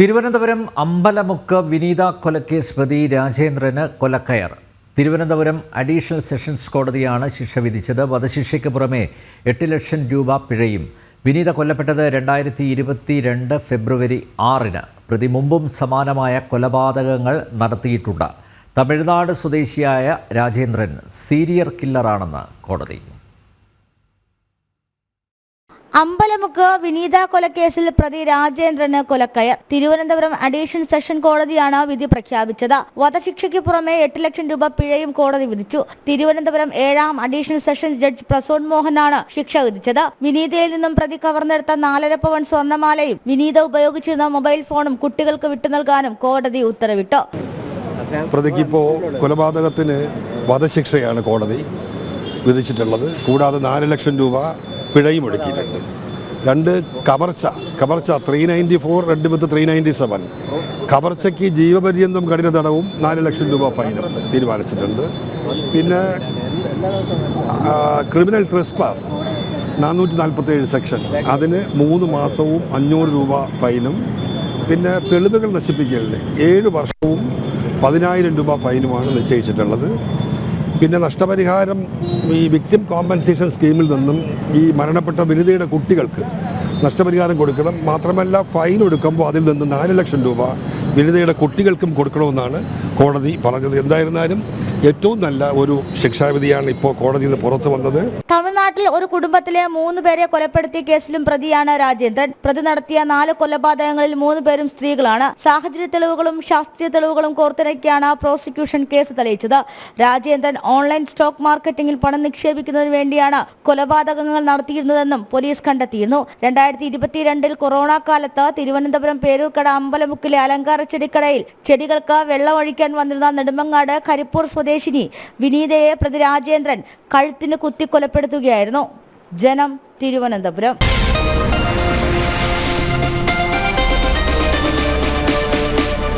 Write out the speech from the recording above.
തിരുവനന്തപുരം അമ്പലമുക്ക് വിനീത കൊലക്കേസ് പ്രതി രാജേന്ദ്രന് കൊലക്കയർ. തിരുവനന്തപുരം അഡീഷണൽ സെഷൻസ് കോടതിയാണ് ശിക്ഷ വിധിച്ചത്. വധശിക്ഷയ്ക്ക് പുറമെ എട്ട് ലക്ഷം രൂപ പിഴയും. വിനീത കൊല്ലപ്പെട്ടത് രണ്ടായിരത്തി ഇരുപത്തി രണ്ട് ഫെബ്രുവരി ആറിന്. പ്രതി മുമ്പും സമാനമായ കൊലപാതകങ്ങൾ നടത്തിയിട്ടുണ്ട്. തമിഴ്നാട് സ്വദേശിയായ രാജേന്ദ്രൻ സീരിയർ കില്ലറാണെന്ന് കോടതി. അമ്പലമുക്ക് വിനീത കൊലക്കേസിൽ പ്രതി രാജേന്ദ്രന് കൊലക്കയർ. തിരുവനന്തപുരം അഡീഷണൽ സെഷൻ കോടതിയാണ് വിധി പ്രഖ്യാപിച്ചത്. വധശിക്ഷയ്ക്ക് പുറമെ എട്ട് ലക്ഷം രൂപ പിഴയും കോടതി വിധിച്ചു. തിരുവനന്തപുരം ഏഴാം അഡീഷണൽ സെഷൻ ജഡ്ജ് പ്രസോൺ മോഹനാണ് ശിക്ഷ വിധിച്ചത്. വിനീതയിൽ നിന്നും പ്രതി കവർന്നെടുത്ത നാലര പവൻ സ്വർണമാലയും വിനീത ഉപയോഗിച്ചിരുന്ന മൊബൈൽ ഫോണും കുട്ടികൾക്ക് വിട്ടു നൽകാനും കോടതി ഉത്തരവിട്ടു. പ്രതിക്കിപ്പോ കൊലപാതകത്തിന് വധശിക്ഷയാണ് കോടതി വിധിച്ചിട്ടുള്ളത്. കൂടാതെ നാല് ലക്ഷം രൂപ പിഴയും ഒടുക്കിയിട്ടുണ്ട് രണ്ട് കവർച്ച. കവർച്ച ത്രീ നയന്റി ഫോർ രണ്ട് പത്ത് ത്രീ നയന്റി സെവൻ കവർച്ചയ്ക്ക് ജീവപര്യന്തം കഠിന തടവും നാല് ലക്ഷം രൂപ ഫൈനും തീരുമാനിച്ചിട്ടുണ്ട്. പിന്നെ ക്രിമിനൽ ക്രിമിനൽ ട്രെസ്പാസ് നാനൂറ്റി നാൽപ്പത്തേഴ് സെക്ഷൻ. അതിന് മൂന്ന് മാസവും അഞ്ഞൂറ് രൂപ ഫൈനും. പിന്നെ തെളിവുകൾ നശിപ്പിക്കലിന് ഏഴ് വർഷവും പതിനായിരം രൂപ ഫൈനുമാണ് നിശ്ചയിച്ചിട്ടുള്ളത്. പിന്നെ നഷ്ടപരിഹാരം ഈ വിക്ടിം കോമ്പൻസേഷൻ സ്കീമിൽ നിന്നും ഈ മരണപ്പെട്ട വിനിതയുടെ കുട്ടികൾക്ക് നഷ്ടപരിഹാരം കൊടുക്കണം. മാത്രമല്ല ഫൈൻ എടുക്കുമ്പോൾ അതിൽ നിന്ന് നാല് ലക്ഷം രൂപ വിനിതയുടെ കുട്ടികൾക്കും കൊടുക്കണമെന്നാണ് കോടതി പറഞ്ഞത്. എന്തായിരുന്നാലും ഏറ്റവും നല്ല ഒരു ശിക്ഷാവിധിയാണ് ഇപ്പോൾ കോടതിയിൽ നിന്ന് പുറത്തു വന്നത്. തമിഴ്നാട്ടിൽ ഒരു കുടുംബത്തിലെ മൂന്ന് പേരെ കൊലപ്പെടുത്തിയ കേസിലും പ്രതിയാണ് രാജേന്ദ്രൻ. പ്രതി നടത്തിയ നാല് കൊലപാതകങ്ങളിൽ മൂന്ന് പേരും സ്ത്രീകളാണ്. സാഹചര്യ തെളിവുകളും ശാസ്ത്രീയ തെളിവുകളും കോർത്തിണക്കിയാണ് പ്രോസിക്യൂഷൻ കേസ് തെളിയിച്ചത്. രാജേന്ദ്രൻ ഓൺലൈൻ സ്റ്റോക്ക് മാർക്കറ്റിംഗിൽ പണം നിക്ഷേപിക്കുന്നതിന് വേണ്ടിയാണ് കൊലപാതകങ്ങൾ നടത്തിയിരുന്നതെന്നും പോലീസ് കണ്ടെത്തിയിരുന്നു. രണ്ടായിരത്തി ഇരുപത്തിരണ്ടിൽ കൊറോണ കാലത്ത് തിരുവനന്തപുരം പേരൂർക്കട അമ്പലമുക്കിലെ അലങ്കാര ചെടിക്കടയിൽ ചെടികൾക്ക് വെള്ളമൊഴിക്കാൻ വന്നിരുന്ന നെടുമങ്ങാട് കരിപ്പൂർ സ്വദേശിനി വിനീതയെ പ്രതി രാജേന്ദ്രൻ കഴുത്തിന് കുത്തിക്കൊലപ്പെടുത്തുകയായിരുന്നു. ജനം തിരുവനന്തപുരം.